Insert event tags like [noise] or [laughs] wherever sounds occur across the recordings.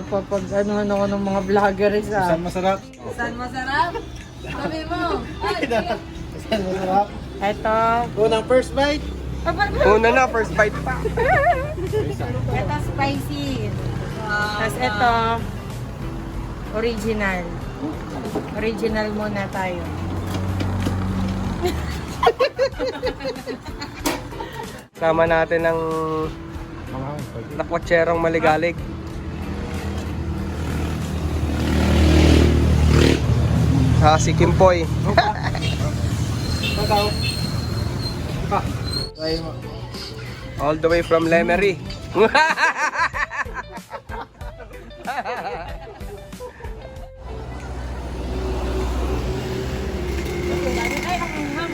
mapapag ano ako ng mga vloggers ah. Saan masarap? Saan masarap? Sabi mo. Ay, Saan [laughs] masarap? Ito. Unang first bite. Una na, first bite pa. Ito spicy. Tapos ito, original. Original muna tayo. Sama natin ng nakwatserong maligalig. Ha, si Kimpoy. [laughs] All the way from Lemery. Ay, ang ham.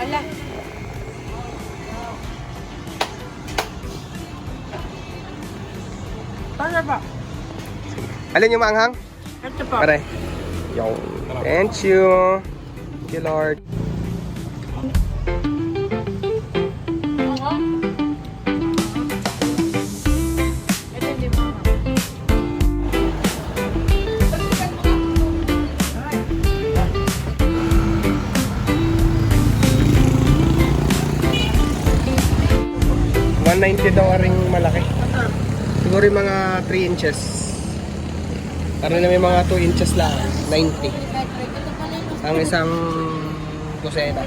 Ala. Para ba? Alin yung maanghang? Ito pa. Pare. Yo. Thank you. Thank you, Lord. Ham. $190 daw ring malaki. Siguro yung mga 3 inches. Para na may mga 2 inches lang. 90. Ang isang dosena.